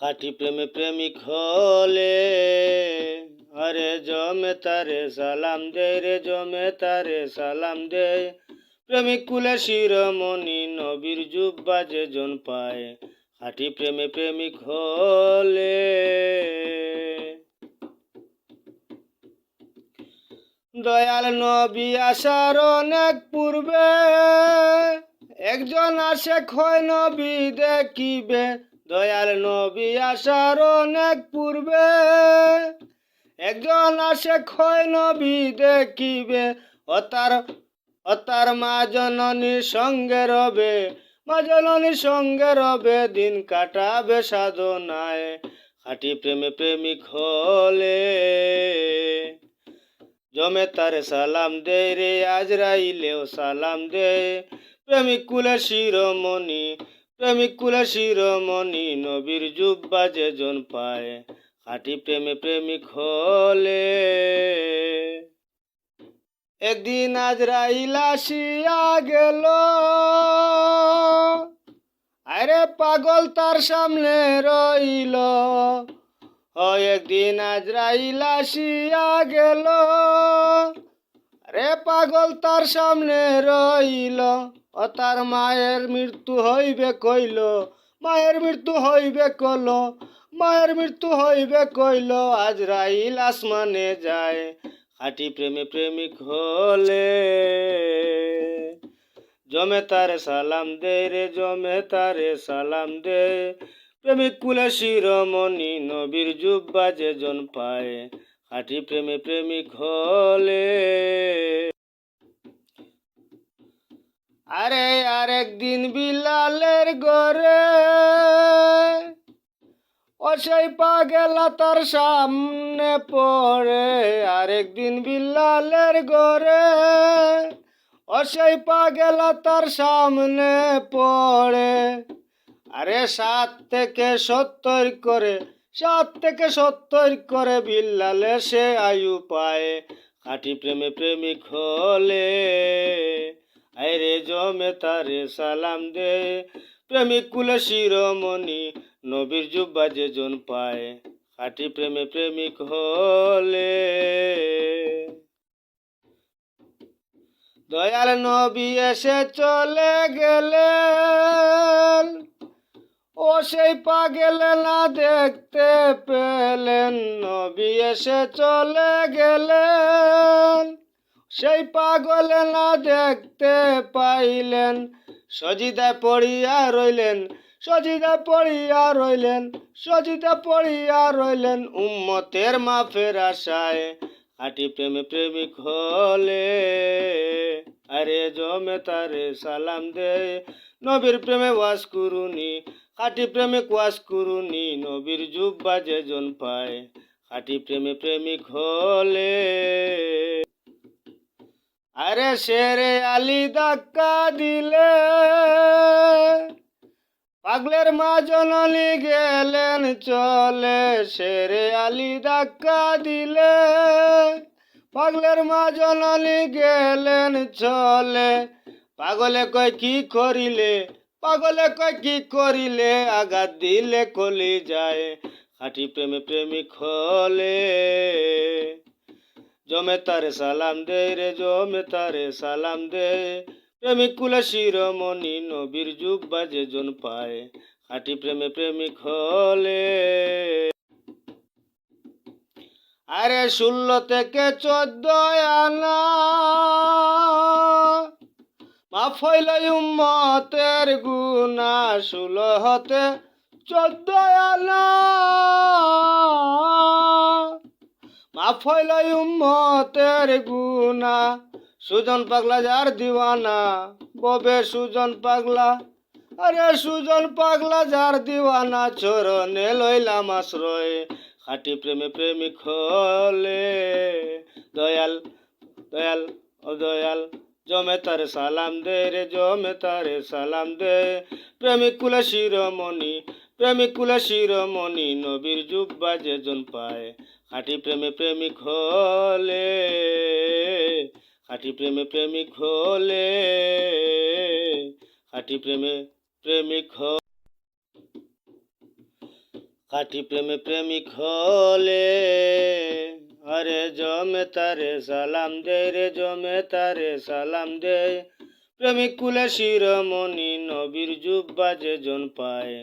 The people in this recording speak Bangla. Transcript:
কাঠি প্রেমে প্রেমিক হলে, আরে জমে তারে সালাম দে রে, জমে তারে সালাম দে প্রেমিক কুলে শিরমণি নবীর জুব্বা যে জন পায় খাটি প্রেমে প্রেমিক হলে। দয়াল নবী আসার অনেক পূর্বে, একজন আসে ক্ষয় নবী দেখিবে দয়াল নবী আসার অনেক পূর্বে, একজন আসে ক্ষয় নবী দেখিবে, ও তার ও তার মা জননীর সঙ্গে রবে, মা জননীর সঙ্গে রবে, দিন কাটাবে সাধনায়, খাটি প্রেমে প্রেমিক হলে। জমে তারে সালাম দে রে, আজরাইলেও সালাম দে, প্রেমিক কুলে শিরোমণি প্রেমিক কুলে শিরোমণি নবীর জুব্বা যে জন পায়। খাটি প্রেমে প্রেমিক হলে। একদিন আজরাইল আসিয়া গেল। আরে পাগল তার সামনে রইল। একদিন আজরাইল আসিয়া গেল। রে পাগল তার সামনে রইল। ও তার মায়ের মৃত্যু হইবে কইল। মায়ের মৃত্যু হইবে কল। মায়ের মৃত্যু হইবে কইল। আজরাইল আসমানে যায়, খাটি প্রেমে প্রেমিক হলে। জমে তারে সালাম দে রে, জমে তারে সালাম দে। প্রেমিক কুলে শিরোমণি নবীর জুব্বা যে জন পায়, খাটি প্রেমে প্রেমিক হলে। আরে আরেকদিন বিলালের গরে ও সেই পাগেলা তার সামনে পড়ে, আরেকদিন বিলালের গরে ও সেই পাগেলা তার সামনে পড়ে, আরে সাত থেকে সত্তর করে, সাত থেকে সত্তর করে বিল্লালে সে আয়ু পায়, খাটি প্রেমে প্রেমিক হলে আরে জমে তারে সালাম দে। প্রেমিক কুলে শিরোমণি, নবীর জুব্বা যে জন পায়, খাটি প্রেমে প্রেমিক হলে। দয়াল নবী এসে চলে গেলেন, ও সেই পাগেলে না দেখতে পেলেন। নবী এসে চলে গেলেন সেই পাগলে না দেখতে পাইলেন। সজিদা পড়িয়া রইলেন, সজিদা পড়িয়া রইলেন, সজিদা পড়িয়া রইলেন উম্মতের মাফের আশায়। খাটি প্রেমে প্রেমিক হলে, আরে জমে তারে সালাম দে। নবীর প্রেমে ওয়াস করুনি, খাটি প্রেমে ওয়াস করুনি, নবীর জুব্বা যে জন পায়। খাটি প্রেমে প্রেমিক হলে আরে শেরে আলি ধাক্কা দিলে। পাগলের মা জননী গেলেন চলে, শেরে আলি ধাক্কা দিলে। পাগলের মা জননী গেলেন চলে, পাগলে কয় কি করিলে? পাগলে কয় কি করিলে? আঘাত দিলে কলি যায় খাটি প্রেমে প্রেমিক হলে জমে তারে সালাম দে রে জমে তারে সালাম দে। প্রেমিক কুলে শিরোমণি নবীর যুগ বাজে জন পায় খাটি প্রেমে প্রেমিক হলে। আরে ষোলো থেকে চোদ্দ আনা উম্মতের গুণা ষোলো হতে চোদ্দ আনা। হইল উম্মতের গুণা। সুজন পাগলা যার দিওয়ানা, ববে সুজন পাগলা। আরে সুজন পাগলা যার দিওয়ানা, চরণে লইলাম আশ্রয়, খাটি প্রেমে প্রেমিক হলে। দয়াল দয়াল ও দয়াল জমে তারে সালাম দে রে, জমে তারে সালাম দে। প্রেমিক কুলে শিরোমণি প্রেমিক কুলে শিরোমণি নবীর জুব্বা যে জন পায়। খাটি প্রেমে প্রেমিক হলে, খাটি প্রেমে প্রেমিক হলে, খাটি প্রেমে প্রেমিক হ খাটি প্রেমে প্রেমিক হলে, আরে জমে তারে সালাম দে রে, জমে তারে সালাম দে। প্রেমিক কুলে শিরোমণি নবীর জুব্বা যে জন পায়।